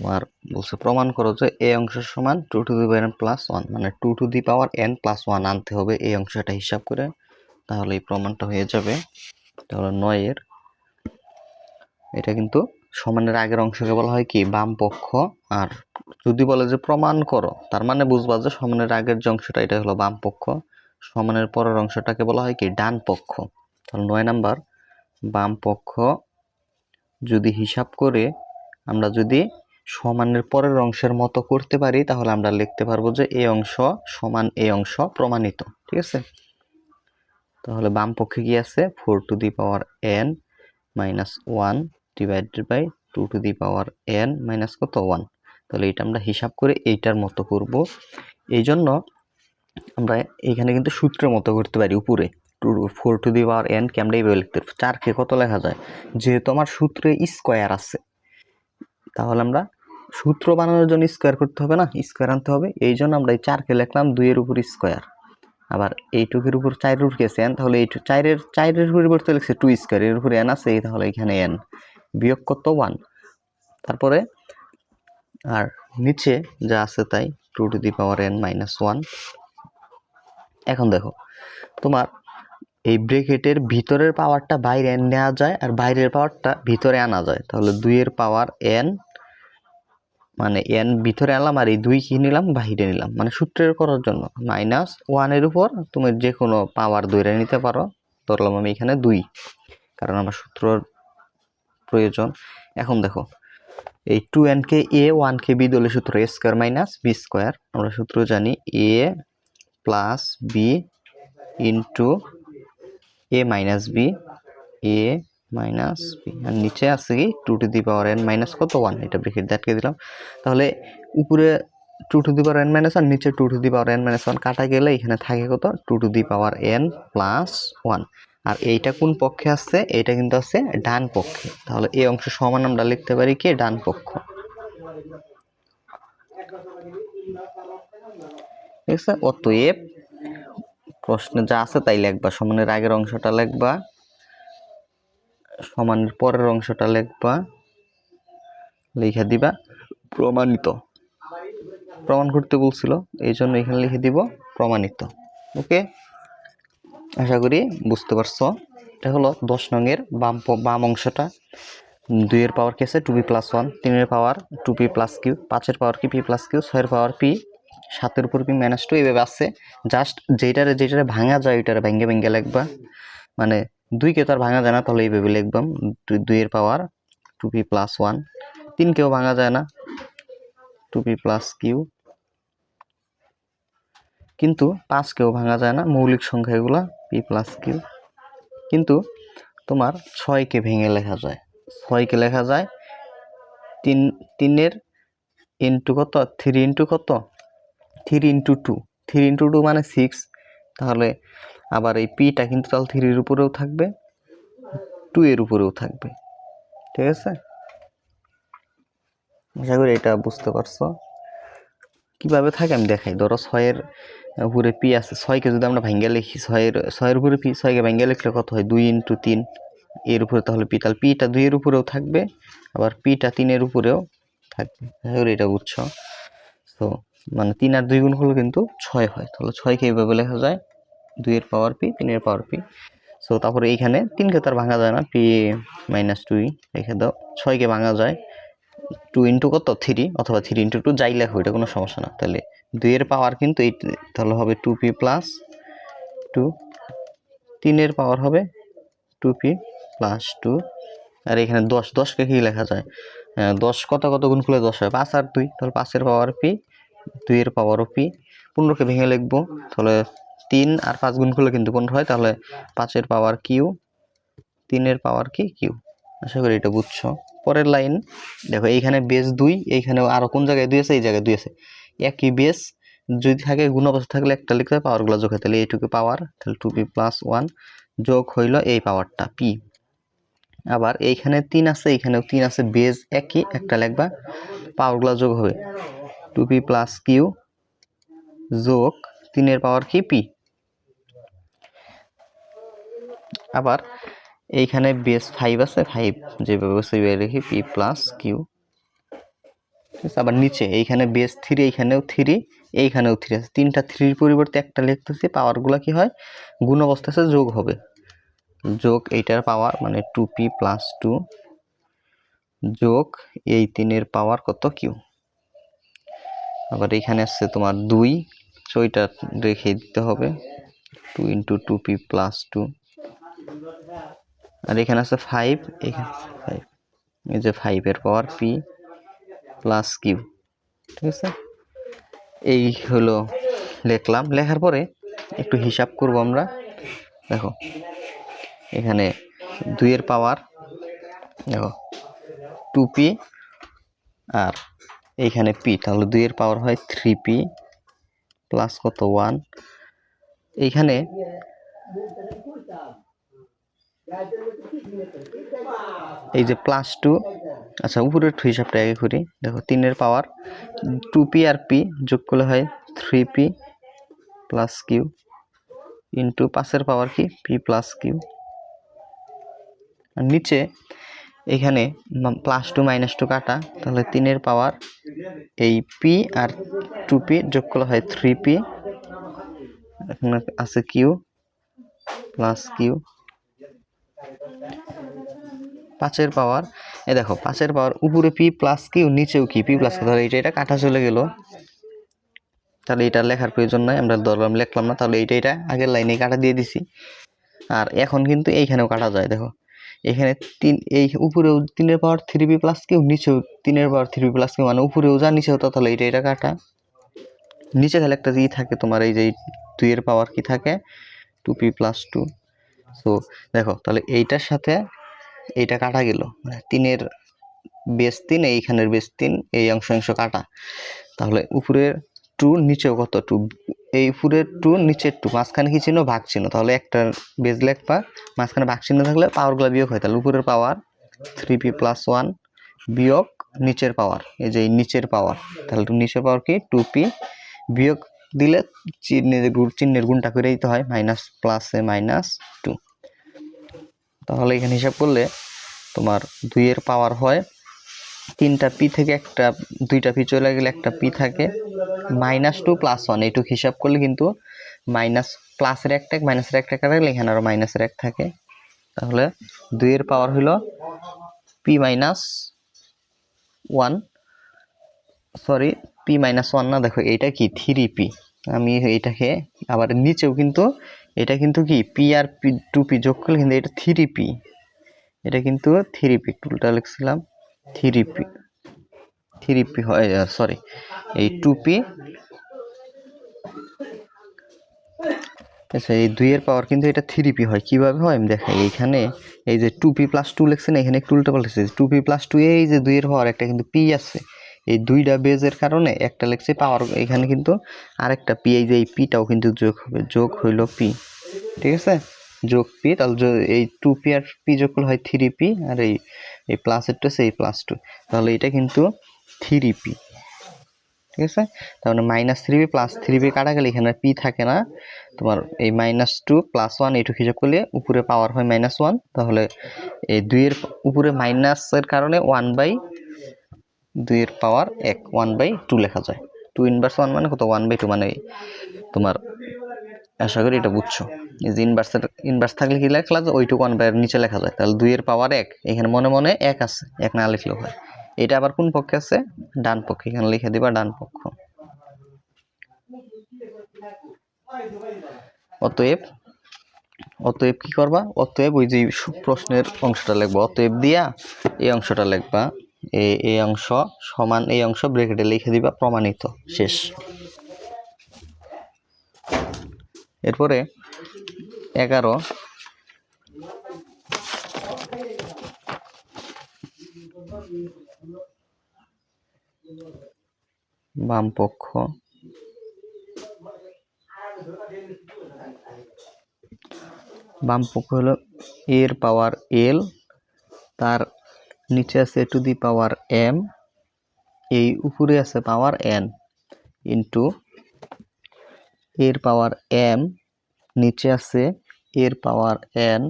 তোমার বলছে প্রমাণ করো যে এ অংশ সমান two to the power n plus one মানে two to the power n plus one আনতে হবে এই অংশটা হিসাব করে, তাহলে এই প্রমাণটা হয়ে যাবে। তাহলে নয়ের। এটা কিন্তু সমানের আগের অংশকে বলা হয় কি? বাম পক্ষ। আর যদি বলে যে প্রমাণ করো, তার মানে বুঝবা যে সমানের আগের যে অংশটা, এটা হলো বাম পক্ষ। সমানের পরের অংশটাকে বলা হয় কি? ডান পক্ষ। তাহলে নয় নাম্বার। বাম পক্ষ যদি হিসাব করে, আমরা যদি সমানের পরের অংশের মতো করতে পারি, তাহলে আমরা লিখতে পারব যে এই অংশ সমান এই অংশ প্রমাণিত, ঠিক আছে? তাহলে বাম পক্ষে কি আছে? Four to the power n minus one divided by two to the power n minus কত? ওয়ান। তাহলে এটা আমরা হিসাব করে এইটার মতো করব। এই জন্য আমরা এইখানে কিন্তু সূত্রের মতো করতে পারি উপরে। Two four to the power n কে আমরা এইভাবে লিখতে চারকে কত লেখা যায়? যেহেতু আমার সূত্রে স্কোয়ার আছে তাহলে আমরা সূত্র বানানোর জন্য স্কোয়ার করতে হবে না? স্কোয়ার আনতে হবে। এই জন্য আমরা এই চারকে লিখলাম দুইয়ের উপর স্কোয়ার আবার এইটুকের উপর চারের উপর গেছে এন তাহলে এইটু চারের চারের পরিবর্তে লিখছে টু স্কোয়ার এর উপরে এন আছে, এই তাহলে এখানে এন বিয়োগ কত? ওয়ান তারপরে আর নিচে যা আছে তাই two to the power n minus one এখন দেখো, তোমার এই ব্রেকেটের ভিতরের পাওয়ারটা বাইরে নেওয়া যায় আর বাইরের পাওয়ারটা ভিতরে আনা যায়। তাহলে দুইয়ের পাওয়ার এন মানে এন ভিতরে আনলাম আর এই দুই কি নিলাম? বাহিরে নিলাম। মানে সূত্রের করার জন্য। মাইনাস ওয়ানের উপর তুমি যে কোনো পাওয়ার দৈরে নিতে পারো। ধরলাম আমি এখানে দুই, কারণ আমার সূত্রর প্রয়োজন। এখন দেখো, এই টু এনকে এ ওয়ানকে বি দলে সূত্র A square minus B square আমরা সূত্র জানি A plus B into A minus B A minus B আর নিচে আছে কি? Two to the power n minus কত? ওয়ান এটা ব্রেকেট আটকে দিলাম। তাহলে উপরে two to the power n minus one নিচে two to the power n minus one কাটা গেলে এখানে থাকে কত? Two to the power n plus one আর এইটা কোন পক্ষে আসছে? এইটা কিন্তু আছে ডান পক্ষে। তাহলে এই অংশ সমান আমরা লিখতে পারি কি? ডান পক্ষ। ঠিক আছে? অতএব প্রশ্নে যা আছে তাই লিখবা। সমানের আগের অংশটা লিখবা সমানের পরের অংশটা লিখবা লিখে দিবা। প্রমাণিত। প্রমাণ করতে বলছিল এই জন্য এখানে লিখে দিব প্রমাণিত। ওকে? আশা করি বুঝতে পারছ। এটা হলো দশ নংয়ের বাম বাম অংশটা। দুইয়ের পাওয়ার কি আছে? টু পি প্লাস ওয়ান তিনের power two p plus q পাঁচের পাওয়ার কি পি প্লাস কিউ ছয়ের পাওয়ার পি সাতের উপর পি মাইনাস টু এইভাবে আসছে। জাস্ট যেটারে যেটারে ভাঙা যায়, ওইটারে ভেঙ্গে ভেঙ্গে লিখবা। মানে দুইকে তো আর ভাঙা যায় না, তাহলে এইভাবে লিখবাম। দুই- দুইয়ের power two p plus one তিনকেও ভাঙা যায় না টু পি প্লাস কিউ কিন্তু পাঁচকেও ভাঙা যায় না, মৌলিক সংখ্যা এগুলা পি প্লাস কিউ কিন্তু তোমার ছয়কে ভেঙে লেখা যায়। ছয়কে লেখা যায়, তিন তিনের ইন্টু কত? থ্রি ইন্টু কত? Three into two. Three into two মানে সিক্স। তাহলে আবার এই পিটা কিন্তু তাহলে থ্রির উপরেও থাকবে, টু এর উপরেও থাকবে। ঠিক আছে? আশা করি এটা বুঝতে পারছ। কীভাবে থাকে আমি দেখাই। ধরো ছয়ের উপরে পি আছে, ছয়কে যদি আমরা ভাঙ্গা লিখি, ছয়ের ছয়ের উপরে পি, ছয়কে ভাঙ্গা লিখলে কত হয়? দুই ইন্টু তিন। এর উপরে তাহলে পি, তাহলে পিটা দুইয়ের উপরেও থাকবে, আবার পিটা তিনের উপরেও থাকবে। আশা করি এটা বুঝছ। তো মানে তিন আর দুই গুণ করলে কিন্তু ছয় হয়। তাহলে ছয়কে এইভাবে লেখা যায়? দুইয়ের পাওয়ার পি তিনের পাওয়ার পি সো তারপরে এইখানে তিনকে তো আর ভাঙা যায় না? পি মাইনাস টুই রেখে দাও। ছয়কে ভাঙা যায়? টু ইন্টু কত? থ্রি অথবা থ্রি ইন্টু টু যাই লেখো, এটা কোনো সমস্যা না। তাহলে দুইয়ের পাওয়ার কিন্তু এই তাহলে হবে টু পি প্লাস টু তিনের পাওয়ার হবে টু পি প্লাস টু আর এখানে দশ দশকে কি লেখা যায়? দশ কত কত গুণ খুলে দশ হয়? পাঁচ আর দুই। তাহলে পাঁচের পাওয়ার পি দুইয়ের পাওয়ারও পি পনেরোকে ভেঙে লিখব, তাহলে তিন আর পাঁচ গুণ করলে কিন্তু পনেরো হয়, তাহলে পাঁচের পাওয়ার কিউ তিনের পাওয়ার কি? কিউ আশা করি এটা বুঝছ। পরের লাইন দেখো এইখানে বেস দুই এইখানে আরও কোন জায়গায় দুই আছে? এই জায়গায় দুই আছে। একই বেস যদি থাকে গুণ অবস্থা থাকলে একটা লিখতে হবে পাওয়ারগুলো যোগ হয়, তাহলে এইটুকু পাওয়ার তাহলে টু পি প্লাস ওয়ান যোগ হইল এই পাওয়ারটা পি আবার এইখানে তিন আছে, এইখানেও তিন আছে বেস একই, একটা লিখবা পাওয়ারগুলো যোগ হবে। টু পি প্লাস কিউ যোগ তিনের পাওয়ার কি? পি। আবার এইখানে বেস ফাইভ আছে ফাইভ যেভাবে সেভাবে রেখে পি প্লাস কিউ। আবার নিচে এইখানে বেস থ্রি এইখানেও থ্রি এইখানেও থ্রি আছে। তিনটা থ্রির পরিবর্তে একটা লিখতেছি, পাওয়ারগুলো কি হয়? গুণ অবস্থায় যোগ হবে। যোগ এইটার পাওয়ার মানে টু পি প্লাস টু যোগ এই তিনের পাওয়ার কত কিউ? আবার এখানে আসছে তোমার দুই, ছয়টা রেখে দিতে হবে। Two into two p plus two আর এখানে আছে ফাইভ এখানে ফাইভ এই যে ফাইভের পাওয়ার পি প্লাস কিউ ঠিক আছে? এই হলো লেখলাম। লেখার পরে একটু হিসাব করব আমরা। দেখো, এখানে দুইয়ের পাওয়ার দেখো টু পি আর এইখানে পি, তাহলে দুইয়ের পাওয়ার হয় থ্রি পি প্লাস কত? ওয়ান এইখানে এই যে প্লাস টু আচ্ছা উপরের টু হিসাবটা আগে করি। দেখো, তিনের পাওয়ার টু পি আর পি যোগ করলে হয় three p plus q into পাঁচের পাওয়ার কি? পি প্লাস কিউ আর নিচে এখানে প্লাস টু মাইনাস টু কাটা, তাহলে তিনের পাওয়ার এই পি আর টু পি যোগ করলে হয় থ্রি পি এখানে আছে কিউ প্লাস কিউ পাঁচের পাওয়ার এ দেখো, পাঁচের পাওয়ার উপরে পি প্লাস কিউ নিচেও কি পি প্লাস তাহলে এটা এটা কাটা চলে গেল। তাহলে এটা লেখার প্রয়োজন নাই, আমরা ধরলাম লিখলাম না, তাহলে এইটা এটা আগের লাইনে কাটা দিয়ে দিছি। আর এখন কিন্তু এইখানেও কাটা যায়, দেখো। এখানে তিন, এই উপরেও তিনের power three p plus q নিচেও তিনের power three p plus q মানে উপরেও যা নিচেও তা তাহলে এটা এটা কাটা। নিচে তাহলে একটা ই থাকে তোমার, এই যে দুইয়ের পাওয়ার কি থাকে? Two p plus two so দেখো, তাহলে এইটার সাথে এইটা কাটা গেল। মানে তিনের বেস তিন, এইখানের বেস তিন, এই অংশ অংশ কাটা। তাহলে উপরের টু নিচেও কত? টু এই উপরের টু, নিচের টু, মাঝখানে কি চিহ্ন ভাগ চিহ্ন। তাহলে একটা বেজ লেখবা মাঝখানে ভাগ চিহ্ন থাকলে পাওয়ারগুলো বিয়োগ হয় তাহলে উপরের power three p plus one বিয়োগ নিচের পাওয়ার এই যে নিচের পাওয়ার তাহলে নিচের পাওয়ার কি? টু পি বিয়োগ দিলে চিহ্নের চিহ্নের গুণটা করে দিতে হয় মাইনাস প্লাসে মাইনাস টু তাহলে এখানে হিসাব করলে তোমার দুইয়ের পাওয়ার হয় তিনটা পি থেকে একটা, দুইটা পি চলে গেলে একটা পি থাকে। মাইনাস টু প্লাস ওয়ান, এইটুক হিসাব করলে কিন্তু মাইনাস, প্লাসের একটা এক মাইনাসের একটা কাটালে এখানে আরও মাইনাসের এক থাকে। তাহলে দুইয়ের পাওয়ার হলো p minus one. Sorry, p minus one না, দেখো এটা কি? Three p. আমি এইটাকে আবার নিচেও কিন্তু, এটা কিন্তু কি? পি আর পি, টু পি যোগ করলে কিন্তু এটা থ্রি পি। এটা কিন্তু থ্রি পি, টুলটা লিখছিলাম। থ্রি পি থ্রি পি হয় সরি এই টু পি আচ্ছা এই দুইয়ের পাওয়ার কিন্তু এটা থ্রি পি হয়। কীভাবে হয়? আমি দেখাই। এইখানে এই যে টু পি প্লাস টু লিখছে না এখানে একটু উল্টো পাল্টেছে টু পি প্লাস টু এই যে দুইয়ের পাওয়ার একটা কিন্তু পি আছে। এই দুইটা বেজের কারণে একটা লিখছে পাওয়ার এখানে কিন্তু আরেকটা পি এই যে এই পিটাও কিন্তু যোগ হবে, যোগ হইল পি ঠিক আছে? যোগ পি তাহলে এই টু পি আর পি যোগ করলে হয় থ্রি পি আর এই এই প্লাসেরটা হচ্ছে এই প্লাস টু তাহলে এটা কিন্তু থ্রি পি ঠিক আছে? মানে minus three p plus three p কাটা গেলে এখানে পি থাকে না। তোমার এই মাইনাস টু প্লাস ওয়ান এইটুকু হিসাব করলে উপরে পাওয়ার হয় মাইনাস ওয়ান তাহলে এই দুইয়ের উপরে মাইনাসের কারণে ওয়ান বাই দুইয়ের পাওয়ার এক ওয়ান বাই টু লেখা যায়। টু ইনভার্স ওয়ান মানে কত? ওয়ান বাই টু মানে তোমার আশা করি এটা বুঝছ। এই যে ইনভার্সের ইনভার্স থাকলে কি লেখা যায়? ওইটুকু ওয়ান বাইয়ের নিচে লেখা যায়। তাহলে দুইয়ের পাওয়ার এক। এখানে মনে মনে এক আছে। এক না লিখলেও হয়। এটা আবার কোন পক্ষে আছে? ডান পক্ষে। এখানে লিখে দিবা ডান পক্ষ। অতএব অতএব কি করবা? অতএব ওই যে প্রশ্নের অংশটা লিখবা। অতএব দিয়া এই অংশটা লিখবা। এই অংশ সমান এই অংশ ব্রেকেটে লিখে দিবা প্রমাণিত। শেষ। এরপরে এগারো। বাম পক্ষ। বাম পক্ষ হলো এর পাওয়ার এল, তার নিচে আছে টু দি পাওয়ার এম, এই উপরে আছে পাওয়ার এন ইন্টু এর পাওয়ার এম নিচে আছে এর পাওয়ার এন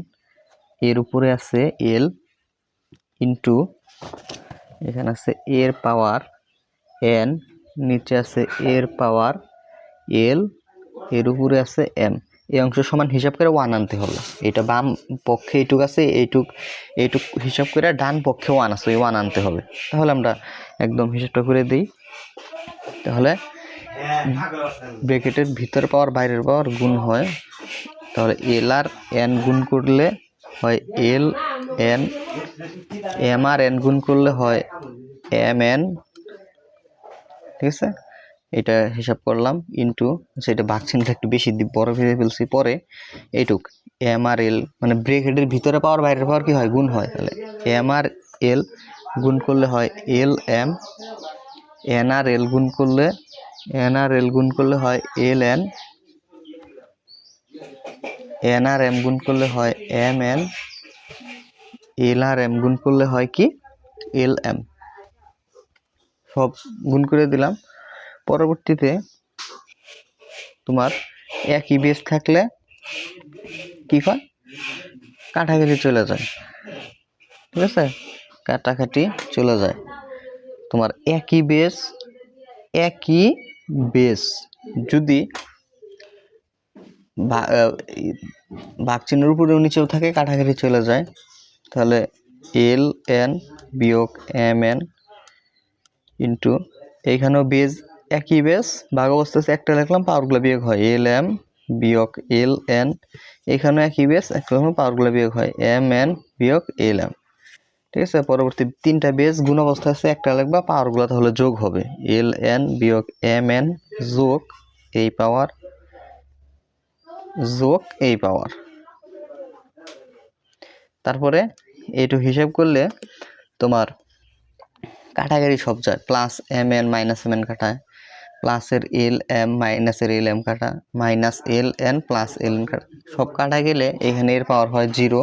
এর উপরে আছে এল ইন্টু এখানে আছে এর পাওয়ার এন নিচে আছে এর পাওয়ার এল এর উপরে আছে এম এই অংশ সমান হিসাব করে ওয়ান আনতে হলো। এটা বাম পক্ষে এইটুক আছে, এইটুক এইটুক হিসাব করে ডান পক্ষে ওয়ান আছে ওয়ান আনতে হবে। তাহলে আমরা একদম হিসাবটা করে দিই। তাহলে ব্রেকেটের ভিতর পাওয়ার বাইরের পাওয়ার গুণ হয়। তাহলে এল আর এন গুণ করলে হয় এল এন এম আর এন গুণ করলে হয় এম এন ঠিক আছে? এটা হিসাব করলাম ইন্টু সেটা ভাগচিহ্নটা একটু বেশি বড় ভেবে ফেলছি। পরে এইটুক এম আর এল মানে ব্রেকেটের ভিতরে পাওয়ার বাইরের পাওয়ার কি হয়? গুণ হয়। তাহলে এম আর এল গুণ করলে হয় এল এম এন আর এল গুণ করলে এন আর এল গুণ করলে হয় এল এন এন আর এম গুণ করলে হয় এম এন এল আর এম গুণ করলে হয় কি? এল এম সব গুণ করে দিলাম। পরবর্তীতে তোমার একই বেস থাকলে কি হয়? কাটাকাটি চলে যায়। ঠিক আছে? কাটাকাটি চলে যায়। তোমার একই বেস একই বেস যদি ভা- আহ, এই ভাগ চিহ্নের উপরেও নিচেও থাকে কাটাকাটি চলে যায় তাহলে এল এন বিয়োগ এম এন ইন্টু এইখানেও বেজ একই বেস ভাগ অবস্থা আছে একটা লিখলাম পাওয়ারগুলো বিয়োগ হয় এল এম বিয়োগ এল এন এখানেও একই বেস একটা লিখলাম পাওয়ারগুলো বিয়োগ হয় এম এন বিয়োগ এল এম। ঠিক আছে? পরবর্তী তিনটা বেস গুণ অবস্থা আছে, একটা লিখবা পাওয়ারগুলো তাহলে যোগ হবে। এল এন বিয়োগ এম এন যোগ এই পাওয়ার যোগ এই পাওয়ার তারপরে এইটুকু হিসাব করলে তোমার কাটাকাটি সব যায়। Plus m n minus m n কাটায়। প্লাসের এল এম মাইনাসের এল এম কাটা minus l n plus l n কাটা সব কাটা গেলে এখানে এর পাওয়ার হয় জিরো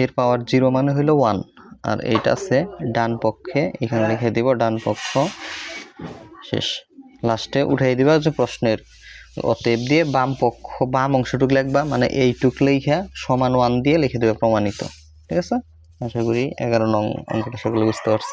এর পাওয়ার জিরো মানে হলো ওয়ান আর এইটা আছে ডান পক্ষে। এখানে লিখে দিব ডান পক্ষ। শেষ। লাস্টে উঠাই দিবা যে প্রশ্নের অতএব দিয়ে বাম পক্ষ, বাম অংশটুক লিখবা মানে এইটুক লেখা সমান ওয়ান দিয়ে লিখে দেবে প্রমাণিত। ঠিক আছে? আশা করি এগারো নং অঙ্কটা সকলে বুঝতে পারছ।